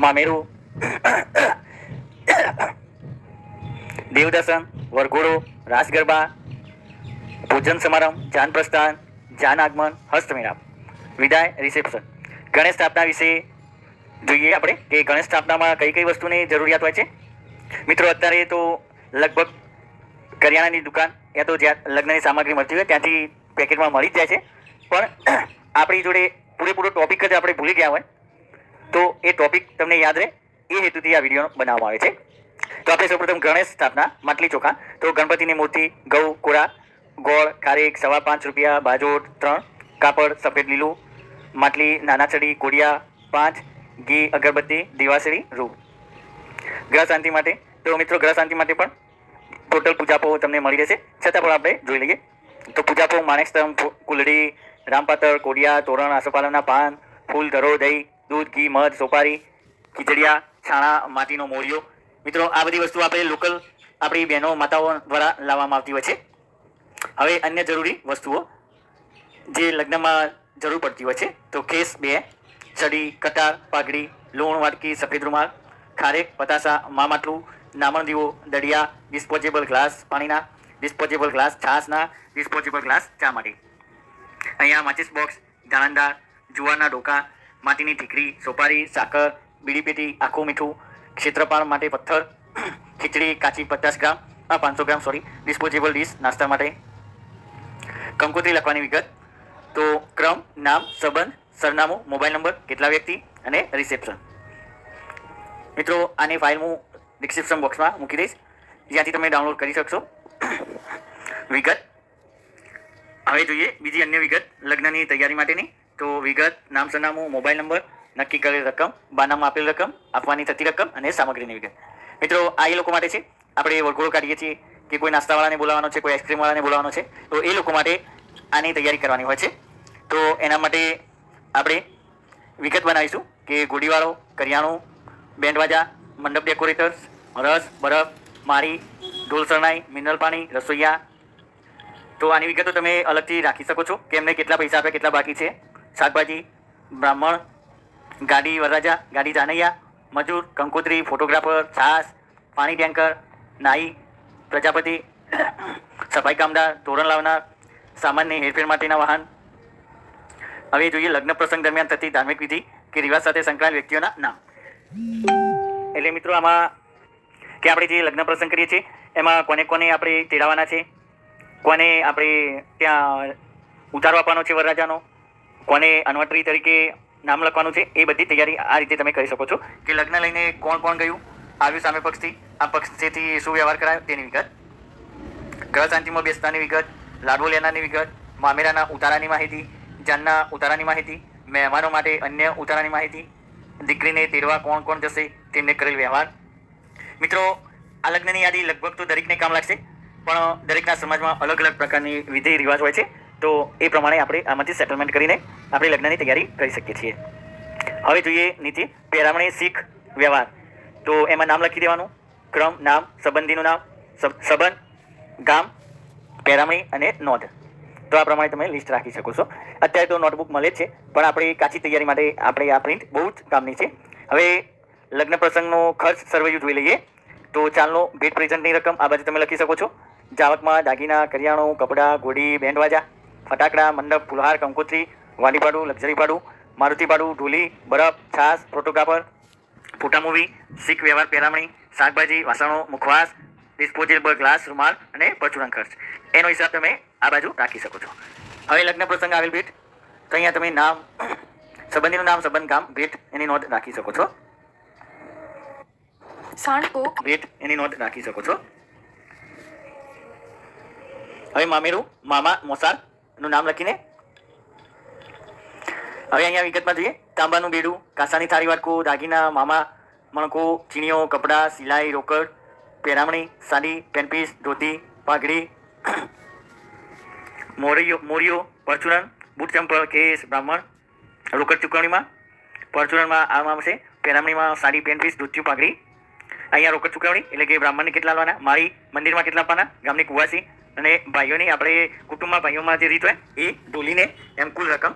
મામેરું. દેવદર્શન, વરઘોડો રાસ ગરબા ભોજન સમારંભ, જાન પ્રસ્થાન, જાન આગમન, હસ્તમેળાપ. વિદાય રિસેપ્શન ગણેશ સ્થાપના વિશે જોઈએ આપણે કે ગણેશ સ્થાપનામાં કઈ કઈ વસ્તુની જરૂરિયાત હોય છે? મિત્રો, અત્યારે તો લગભગ કરિયાણાની દુકાન યા તો જ્યાં લગ્નની સામગ્રી મળતી હોય ત્યાંથી પેકેટમાં મળી જ જાય છે. પણ આપણી જોડે પૂરેપૂરો ટોપિક જ આપણે ભૂલી ગયા હોય. એ ટોપિક તમને યાદ રહે, એ હેતુથી આ વીડિયો બનાવવામાં આવે છે. તો આપણે સૌપ્રથમ ગણેશ સ્થાપના, માટલી ચોખા. તો ગણપતિની મૂર્તિ, ઘઉં કોરા ગોળ, ખારેક, સવા પાંચ રૂપિયા બાજોટ ત્રણ, કાપડ, સફેદ લીલું, માટલી નાના ચડી કોડિયા, પાંચ, ઘી, અગરબત્તી, દિવાસળી, રૂ. ગ્રહ શાંતિ માટે, તો મિત્રો ગ્રહ શાંતિ માટે પણ ટોટલ પૂજાપો તમને મળી રહેશે. છતાં પણ આપણે જોઈ લઈએ. તો પૂજાપો માણેક સ્તંભ કુલડી, રામપાતળ, કોડિયા, તોરણ, આસોપાલવના પાન, ફૂલ, ધરો, દહીં દૂધ, ઘી, મધ, સોપારી, ખીચડિયા, છાણા, માટીનો મોરિયો. મિત્રો, આ બધી વસ્તુ આપણે લોકલ આપણી બહેનો, માતાઓ દ્વારા લાવવામાં આવતી હોય છે. હવે અન્ય જરૂરી વસ્તુઓ જે લગ્નમાં જરૂર પડતી હોય છે, તો કેસ બે, ચડી, કટાર, પાઘડી, લૂણ, વાટકી, સફેદ રૂમાલ, ખારેક પતાસા મામાટલું નામણ દીવો દડિયા ડિસ્પોઝેબલ ગ્લાસ પાણીના ડિસ્પોઝેબલ ગ્લાસ છાશના ડિસ્પોઝેબલ ગ્લાસ ચા માટે. અહીંયા માચિસ બોક્સ દાણાદાર જુવારના ડોકા માટીની ઠીકરી સોપારી, સાકર, બીડી પેટી, આખું મીઠું ક્ષેત્રપાળ માટે પથ્થર, ખીચડી, કાચી પચાસ ગ્રામ પાંચસો ગ્રામ સોરી ડિસ્પોઝેબલ ડીશ નાસ્તા માટે. કંકોત્રી લખવાની વિગત. તો ક્રમ, નામ, સંબંધ, સરનામું, મોબાઈલ નંબર, કેટલા વ્યક્તિ અને રિસેપ્શન મિત્રો, આની ફાઇલ હું ડિસ્ક્રિપ્શન બોક્સમાં મૂકી દઈશ. જ્યાંથી તમે ડાઉનલોડ કરી શકશો. વિગત. હવે જોઈએ બીજી અન્ય વિગત, લગ્નની તૈયારી માટેની. તો વિગત, નામ, સરનામું, મોબાઈલ નંબર, નક્કી કરેલ રકમ, બાનામાં આપેલ રકમ, આપવાની થતી રકમ અને સામગ્રીની વિગત. મિત્રો, આ એ લોકો માટે છે. આપણે વરઘોડો કાઢીએ છીએ કે કોઈ નાસ્તાવાળાને બોલાવવાનો છે, કોઈ આઈસ્ક્રીમવાળાને બોલાવવાનો છે, તો એ લોકો માટે આની તૈયારી કરવાની હોય છે. તો એના માટે આપણે વિગત બનાવીશું કે ગોડીવાળો કરિયાણું, બેન્ડવાજા, મંડપ ડેકોરેટર્સ, રસ, બરફ, મારી, ઢોલ શરણાઈ, મિનરલ પાણી, રસોઈયા. તો આની વિગતો તમે અલગથી રાખી શકો છો કે એમને કેટલા પૈસા આપે કેટલા બાકી છે. શાકભાજી, બ્રાહ્મણ, ગાડી વરરાજા, ગાડી જાનૈયા, મજૂર, કંકોત્રી, ફોટોગ્રાફર, છાસ, પાણી ટેન્કર, નાઈ, પ્રજાપતિ, સફાઈ કામદાર, તોરણ લાવનાર સામાન્ય હેરફેર માટેના વાહન. હવે જોઈએ લગ્ન પ્રસંગ દરમિયાન થતી ધાર્મિક વિધિ કે રિવાજ સાથે સંકળાયેલ વ્યક્તિઓના નામ. એટલે મિત્રો આમાં કે આપણે જે લગ્ન પ્રસંગ કરીએ છીએ, એમાં કોને કોને આપણે તેડાવવાના છે? કોને આપણે ત્યાં ઉતારો આપવાનો છે વરરાજાનો? કોને અનવટરી તરીકે નામ લખવાનું છે એ બધી તૈયારી આ રીતે તમે કરી શકો છો. કે લગ્ન લઈને કોણ કોણ ગયું, આવ્યું સામે પક્ષથી, આ પક્ષથી શું વ્યવહાર કરાયો તેની વિગત. ગ્રહ શાંતિમાં બેસતાની વિગત લાડવો લેનારની વિગત, મામેરાના ઉતારાની માહિતી, જાનના ઉતારાની માહિતી, મહેમાનો માટે અન્ય ઉતારાની માહિતી, દીકરીને તેડવા કોણ કોણ જશે, તેમને કરેલ વ્યવહાર. મિત્રો, આ લગ્નની યાદી લગભગ તો દરેકને કામ લાગશે, પણ દરેકના સમાજમાં અલગ અલગ પ્રકારની વિધિ રિવાજ હોય છે. તો એ પ્રમાણે આપણે આમાંથી સેટલમેન્ટ કરીને આપણે લગ્નની તૈયારી કરી શકીએ છીએ. હવે જોઈએ નીચે પેરામણી શીખ વ્યવહાર. તો એમાં નામ લખી દેવાનું. ક્રમ, નામ, સંબંધીનું નામ, સબ- સંબંધ, ગામ પેરામણી અને નોંધ. તો આ પ્રમાણે તમે લિસ્ટ રાખી શકો છો. અત્યારે તો નોટબુક મળે છે, પણ આપણી કાચી તૈયારી માટે આપણે આ પ્રિન્ટ બહુ જ કામની છે. હવે લગ્ન પ્રસંગનો ખર્ચ સર્વૈયું જોઈ લઈએ. તો ચાલનો ભેટ પ્રેઝન્ટની રકમ આ બાજુ તમે લખી શકો છો. જાવકમાં દાગીના, કરિયાણું, કપડાં, ઘોડી, બેન્ડવાજા. ફટાકડા મંડપ ફુલહાર કંકોત્રી વાડી ભાડું લક્ઝરી ભાડું મારુતિ ભાડું ઢોલી બરફ છાશ ફોટોગ્રાફર ફોટા મૂવી શીખ વ્યવહાર પહેરામણી શાકભાજી વાસણો મુખવાસ ડિસ્પોઝેબલ ગ્લાસ રૂમાલ અને પરચુરણ ખર્ચ. એનો હિસાબ તમે આ બાજુ રાખી શકો છો. હવે લગ્ન પ્રસંગ આવેલ ભેટ. તો અહીંયા તમે નામ સંબંધીનું નામ સંબંધ ગામ ભેટ એની નોંધ રાખી શકો છો. સાણકોક ભેટ એની નોંધ રાખી શકો છો. હવે મામેરું મામા મોસાર નું નામ લખીને. હવે અહીંયા વિગતમાં જોઈએ. તાંબાનું બેડું, કાંસાની થાળી વાટકો, દાગીના, મામા, મણકો, ચીણીઓ, કપડાં, સિલાઈ, રોકડ, પેરામણી, સાડી, પેનપીસ, ધોતી, પાઘડી મોરિયો મોરિયો પરચુરણ, બુટ ચંપલ કેસ, બ્રાહ્મણ, રોકડ ચૂકવણીમાં, પરચુરણમાં આમાં આવશે પેરામણીમાં સાડી, પેનપીસ, ધોતિયું, પાઘડી. અહીંયા રોકડ ચૂકવણી એટલે કે બ્રાહ્મણને કેટલા લાવવાના માળી મંદિરમાં કેટલા આપવાના? ગામની કુવાસી અને ભાઈઓની આપણે કુટુંબમાં ભાઈઓમાં જે રીત હોય, એ ડોલીને એમ કુલ રકમ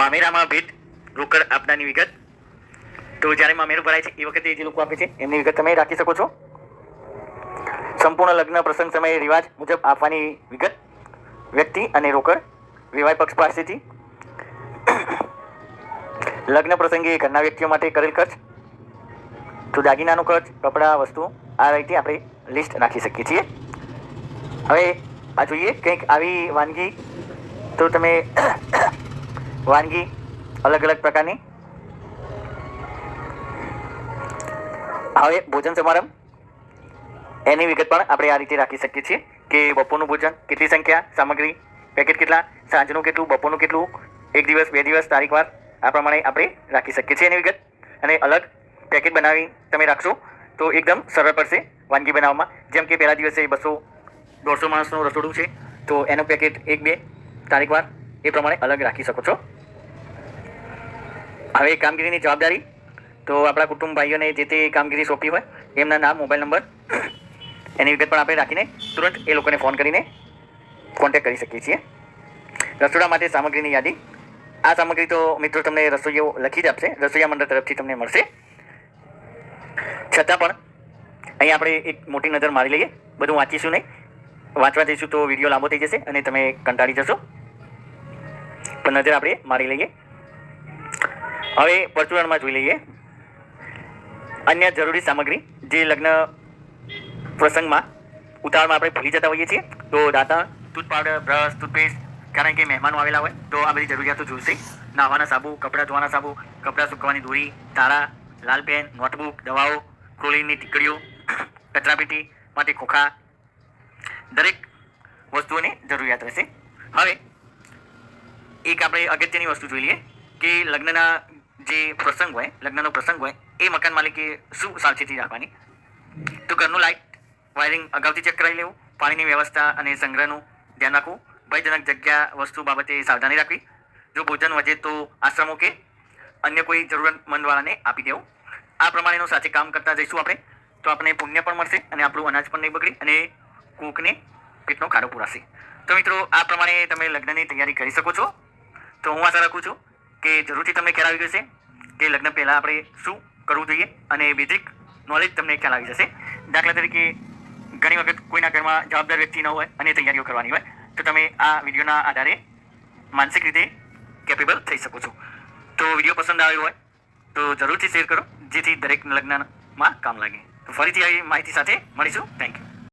મામેરામાં ભેટ રોકડ આપનારની વિગત. તો જ્યારે મામેરું ભરાય છે, એ વખતે જે લોકો આપે છે, એમની વિગત તમે રાખી શકો છો. સંપૂર્ણ લગ્ન પ્રસંગ સમયે રિવાજ મુજબ આપવાની વિગત, વ્યક્તિ અને રોકડ વિવાહ પક્ષ પાસેથી. લગ્ન પ્રસંગે ઘરના વ્યક્તિઓ માટે કરેલ ખર્ચ, તો દાગીનાનો ખર્ચ, કપડાં વસ્તુ આ રીતે આપણે લિસ્ટ રાખી શકીએ છીએ. હવે આ જોઈએ કંઈક આવી વાનગી. તો તમે વાનગી અલગ અલગ પ્રકારની. હવે ભોજન સમારંભ. એની વિગત પણ આપણે આ રીતે રાખી શકીએ છીએ કે બપોરનું ભોજન કેટલી સંખ્યા, સામગ્રી, પેકેટ કેટલા, સાંજનું કેટલું, બપોરનું કેટલું, એક દિવસ, બે દિવસ તારીખવાર આ પ્રમાણે આપણે રાખી શકીએ છીએ એની વિગત. અને અલગ પેકેટ બનાવી તમે રાખશો તો એકદમ સરળ પડશે વાનગી બનાવવામાં. જેમ કે પહેલા દિવસે બસો દોઢસો માણસનું રસોડું છે. તો એનું પેકેટ એક, બે તારીખવાર એ પ્રમાણે અલગ રાખી શકો છો. હવે કામગીરીની જવાબદારી. તો આપણા કુટુંબ ભાઈઓને જે તે કામગીરી સોંપી હોય, એમના નામ, મોબાઈલ નંબર, એની વિગત પણ આપણે રાખીને તુરંત એ લોકોને ફોન કરીને કોન્ટેક્ટ કરી શકીએ છીએ. રસોડા માટે સામગ્રીની યાદી. આ સામગ્રી તો મિત્રો તમને રસોઈઓ લખી જ આપશે. રસોઈયા મંડળ તરફથી તમને મળશે. છતાં પણ, અહીં આપણે એક મોટી નજર મારી લઈએ. બધું વાંચીશું નહીં. વાંચવા જઈશું તો વીડિયો લાંબો થઈ જશે અને તમે કંટાળી જશો. પણ નજર આપણે મારી લઈએ. હવે પરચુરણમાં જોઈ લઈએ. અન્ય જરૂરી સામગ્રી જે લગ્ન પ્રસંગમાં ઉતાવળમાં આપણે ભૂલી જતા હોઈએ છીએ, તો દાંતણ ટૂથ પાવડર બ્રશ ટૂથપેસ્ટ કારણ કે મહેમાનો આવેલા હોય, તો આ બધી જરૂરિયાતો જોઈશે નાહવાના સાબુ, કપડાં ધોવાના સાબુ, કપડાં સૂકવવાની દોરી તાળા લાલ પેન, નોટબુક, દવાઓ ક્લોરીનની ટીકડીઓ, કચરાપેટી, માટે ખોખા દરેક વસ્તુઓની જરૂરિયાત રહેશે. હવે, એક આપણે અગત્યની વસ્તુ જોઈ લઈએ કે લગ્નના જે પ્રસંગ હોય, લગ્નનો પ્રસંગ હોય, એ મકાન માલિકે શું સાવચેતી રાખવાની? તો ઘરનું લાઇટ, વાયરિંગ અગાઉથી ચેક કરાવી લેવું, પાણીની વ્યવસ્થા અને સંગ્રહનું ધ્યાન રાખવું, ભયજનક જગ્યા વસ્તુ બાબતે સાવધાની રાખવી, જો ભોજન વધે તો આશ્રમો કે અન્ય કોઈ જરૂરતમંદવાળાને આપી દેવું. આ પ્રમાણેનું સાથે કામ કરતા જઈશું આપણે, તો આપણે પુણ્ય પણ મળશે અને આપણું અનાજ પણ નહીં બગડે અને કૂકને પેટનો ખાડો પૂરાશે. તો મિત્રો, આ પ્રમાણે તમે લગ્નની તૈયારી કરી શકો છો. તો હું આશા રાખું છું કે જરૂરથી તમને ખ્યાલ આવી જશે કે લગ્ન પહેલાં આપણે શું કરવું જોઈએ અને બેઝિક નોલેજ તમને ખ્યાલ આવી જશે. દાખલા તરીકે, ઘણી વખત કોઈના ઘરમાં જવાબદાર વ્યક્તિ ન હોય અને તૈયારીઓ કરવાની હોય, તો તમે આ વિડીયોના આધારે માનસિક રીતે કેપેબલ થઈ શકો છો. તો વીડિયો પસંદ આવ્યો હોય, તો જરૂરથી શેર કરો, જેથી દરેક લગ્નમાં કામ લાગે. તો ફરીથી આવી માહિતી સાથે મળીશું. Thank you